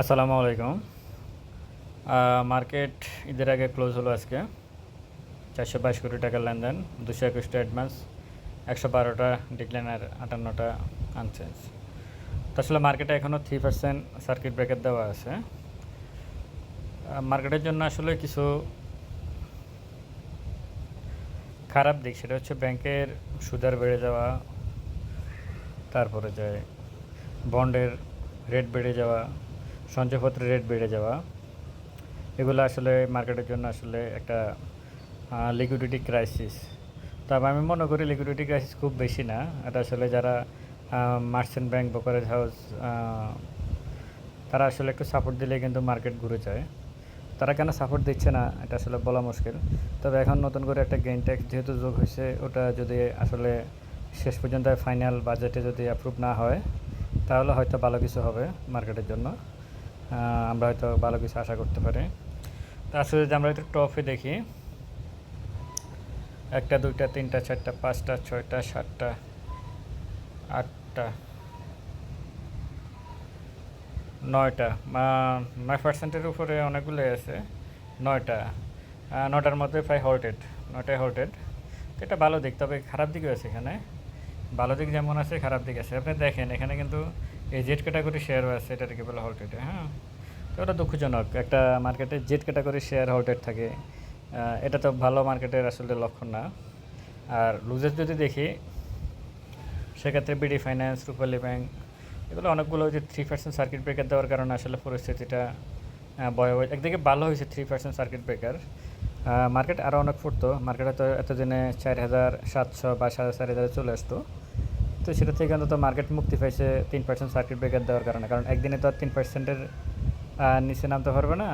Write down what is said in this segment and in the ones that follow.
আসসালামু আলাইকুম। মার্কেট ঈদের আগে ক্লোজ হলো আজকে। চারশো বাইশ কোটি টাকার লেনদেন, দুশো একুশটা অ্যাডভান্স একশো বারোটা ডিক্লাইন আর আটান্নটা আনচেঞ্জ তো আসলে মার্কেটে এখনও থ্রি পার্সেন্ট সার্কিট ব্রেকার দেওয়া আছে। মার্কেটের জন্য আসলে কিছু খারাপ দিক, সেটা হচ্ছে ব্যাংকের সুদার বেড়ে যাওয়া, তারপরে যায় বন্ডের রেট বেড়ে যাওয়া সঞ্চয়পত্রের রেট বেড়ে যাওয়া, এগুলো আসলে মার্কেটের জন্য আসলে একটা লিকুইডিটি ক্রাইসিস তবে আমি মনে করি লিকুইডিটি ক্রাইসিস খুব বেশি না। এটা আসলে যারা মার্চেন্ট ব্যাংক ব্রোকারেজ হাউস তারা আসলে একটু সাপোর্ট দিলে কিন্তু মার্কেট ঘুরে যায়। তারা কেন সাপোর্ট দিচ্ছে না? এটা আসলে বলা মুশকিল। তবে এখন নতুন করে একটা গেইন ট্যাক্স যেহেতু যোগ হয়েছে, ওটা যদি আসলে শেষ পর্যন্ত ফাইনাল বাজেটে যদি অ্যাপ্রুভ না হয়, তাহলে হয়তো ভালো কিছু হবে মার্কেটের জন্য। আমরা হয়তো ভালো কিছু আশা করতে পারি। তাছাড়া যদি আমরা একটু টপে দেখি, একটা, দুইটা, তিনটা, চারটা, পাঁচটা, ছয়টা, সাতটা, আটটা, নয়টা নয় পার্সেন্টের উপরে অনেকগুলো আছে, নয়টা। নটার মধ্যে প্রায় হল্টেড নয়টায় হল্টেড এটা ভালো দিক, তবে খারাপ দিকও আছে এখানে। ভালো দিক যেমন আছে, খারাপ দিক আছে। আপনি দেখেন, এখানে কিন্তু এই জেড ক্যাটাগরি শেয়ারও আছে এটাকে বলে হল্টেড হ্যাঁ? তো ওটা দুঃখজনক। একটা মার্কেটে জেড ক্যাটাগরি শেয়ার হল্টেড থাকে এটা তো ভালো মার্কেটের আসলে লক্ষণ না। আর লুজের যদি দেখি, সেক্ষেত্রে বিডি ফাইন্যান্স রূপালী ব্যাংক এগুলো অনেকগুলো যে থ্রি পার্সেন্ট সার্কিট ব্রেকার দেওয়ার কারণে আসলে পরিস্থিতিটা ভয়াবহ। একদিকে ভালো হয়েছে three percent circuit breaker market আরও অনেক ফুটতো। মার্কেটে তো এতদিনে চার হাজার সাতশো বা সাড়ে চার হাজারে চলে আসতো। তো সেটা থেকে অন্তত মার্কেট মুক্তি পাইছে তিন পার্সেন্ট সার্কিট ব্রেকার দেওয়ার কারণে। কারণ একদিনে তো আর তিন পার্সেন্টের নিচে নামতে পারবে না।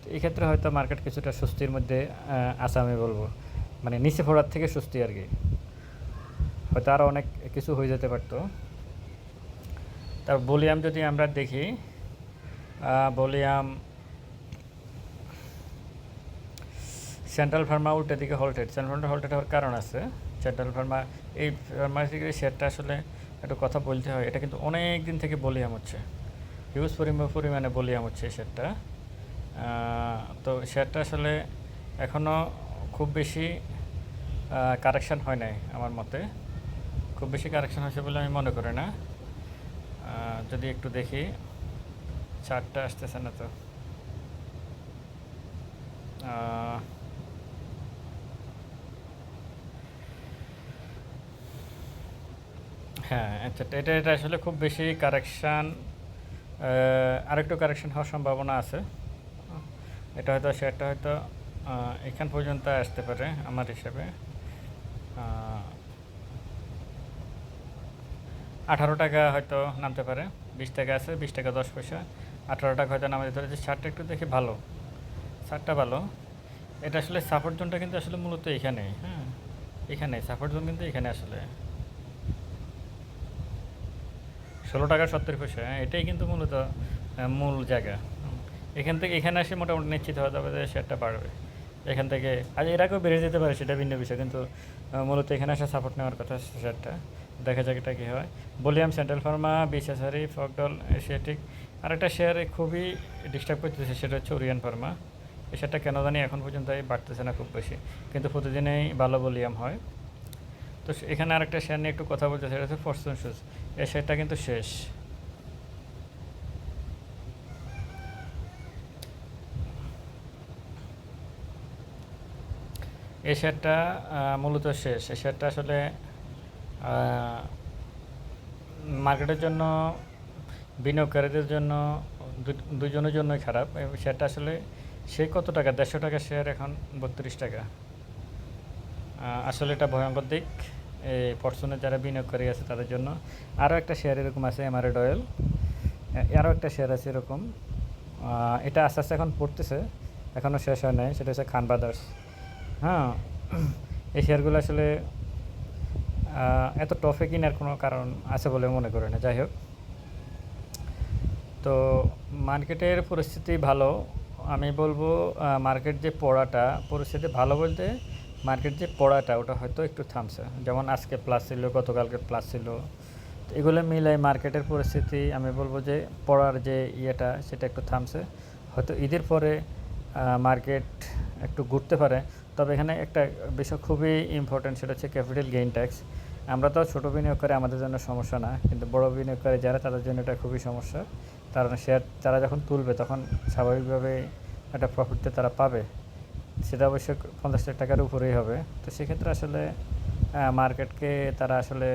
তো এই ক্ষেত্রে হয়তো মার্কেট কিছুটা স্বস্তির মধ্যে আছে আমি বলব। মানে নিচে পড়ার থেকে স্বস্তি আর কি। হয়তো আরও অনেক কিছু হয়ে যেতে পারতো। তার ভলিউম যদি আমরা দেখি ভলিউম সেন্ট্রাল ফার্মা উল্টা দিকে হল্টেড সেন্ট্রাল হল্টেড হওয়ার কারণ আছে। সেন্ট্রাল ফার্মা এই ফার্মাসিটির শেয়ারটা আসলে একটু কথা বলতে হয়। এটা কিন্তু অনেক দিন থেকে বলিয়াম হচ্ছে। হিউজ পরিমাণ পরিমাণে বলিয়াম হচ্ছে এই শেয়ারটা তো শেয়ারটা আসলে এখনও খুব বেশি কারেকশান হয় নাই আমার মতে। খুব বেশি কারেকশান হয়েছে বলে আমি মনে করি না। যদি একটু দেখি চারটা আসতেছে না তো। হ্যাঁ আচ্ছা এটা এটা আসলে খুব বেশি কারেকশান আরেকটু কারেকশান হওয়ার সম্ভাবনা আছে। এটা হয়তো শেয়ারটা হয়তো এখান পর্যন্ত আসতে পারে আমার হিসাবে। আঠারো টাকা হয়তো নামতে পারে, বিশ টাকা আছে, বিশ টাকা দশ পয়সা। আঠারো টাকা হয়তো নামতে যে শার্টটা একটু দেখি ভালো শার্টটা ভালো। এটা আসলে সাপোর্ট জোনটা কিন্তু আসলে মূলত এখানে হ্যাঁ এখানে সাপোর্ট জোন কিন্তু এখানে আসলে। ষোলো টাকা সত্তর পয়সা হ্যাঁ, এটাই কিন্তু মূলত মূল জায়গা। এখান থেকে এখানে আসে মোটামুটি নিশ্চিত হওয়া যাবে যে শেয়ারটা বাড়বে। এখান থেকে আজ এর বেড়ে যেতে পারে সেটা ভিন্ন বিষয় কিন্তু মূলত এখানে আসে সাপোর্ট নেওয়ার কথা শেয়ারটা। দেখা যাক এটা কী হয়। বলিয়াম সেন্ট্রাল ফার্মা বিশাসারি ফকডল এশিয়াটিক আর একটা শেয়ারে খুবই ডিস্টার্ব করতেছে সেটা হচ্ছে ওরিয়ান ফার্মা এই শেয়ারটা কেন জানি এখন পর্যন্ত বাড়তেছে না খুব বেশি কিন্তু প্রতিদিনেই ভালো বলিয়াম হয়। তো এখানে আরেকটা শেয়ার নিয়ে একটু কথা বলতে সেটা হচ্ছে ফরচুন শুজ এই শেয়ারটা কিন্তু শেষ। এই শেয়ারটা মূলত শেষ। এই শেয়ারটা আসলে মার্কেটের জন্য, বিনিয়োগকারীদের জন্য দুজনের জন্যই খারাপ। শেয়ারটা আসলে, সে কত টাকা? দেড়শো টাকা শেয়ার এখন, বত্রিশ টাকা। আসলে এটা ভয়ঙ্কর দিক। এই ফরচুনের যারা বিনিয়োগকারী আছে তাদের জন্য। আরও একটা শেয়ার এরকম আছে এমআরএড অয়েল আরও একটা শেয়ার আছে এরকম। এটা আস্তে আস্তে এখন পড়তেছে, এখনও শেষ হয় নাই, সেটা হচ্ছে খান ব্রাদার্স হ্যাঁ এই শেয়ারগুলো আসলে এত টফে কেনার কোনো কারণ আছে বলে মনে করি না, যাই হোক। তো মার্কেটের পরিস্থিতি ভালো। আমি বলব মার্কেট যে পড়াটা, পরিস্থিতি ভালো বলতে মার্কেট যে পড়াটা, ওটা হয়তো একটু থামছে। যেমন আজকে প্লাস ছিল, গতকালকে প্লাস ছিল। তো এগুলো মিলাই মার্কেটের পরিস্থিতি, আমি বলব যে পড়ার যে ইয়েটা, সেটা একটু থামছে। হয়তো ঈদের পরে মার্কেট একটু ঘুরতে পারে। তবে এখানে একটা বিষয় খুবই ইম্পর্টেন্ট সেটা হচ্ছে ক্যাপিটাল গেইন ট্যাক্স আমরা তো ছোটো বিনিয়োগ করে আমাদের জন্য সমস্যা না। কিন্তু বড় বিনিয়োগকারী যারা, তাদের জন্য এটা খুবই সমস্যা। কারণ শেয়ার তারা যখন তুলবে, তখন স্বাভাবিকভাবে একটা প্রফিটটা তারা পাবে। সেটা অবশ্যই পঞ্চাশ লাখ টাকার উপরেই হবে। তো সেক্ষেত্রে আসলে মার্কেটকে তারা আসলে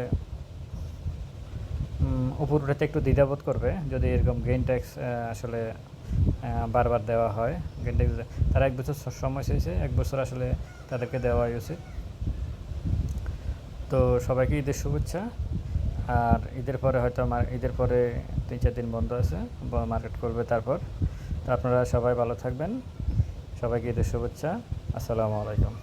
উপর উঠাতে একটু দ্বিধাবোধ করবে যদি এরকম গেইন ট্যাক্স আসলে বারবার দেওয়া হয়। গেইন ট্যাক্স তারা এক বছর সময় চেয়েছে, এক বছর আসলে তাদেরকে দেওয়াই উচিত। তো সবাইকে ঈদের শুভেচ্ছা। আর ঈদের পরে হয়তো ঈদের পরে তিন চার দিন বন্ধ আছে মার্কেট করবে তারপর। তো আপনারা সবাই ভালো থাকবেন। সবাইকে ঈদের শুভেচ্ছা। আসসালামু আলাইকুম।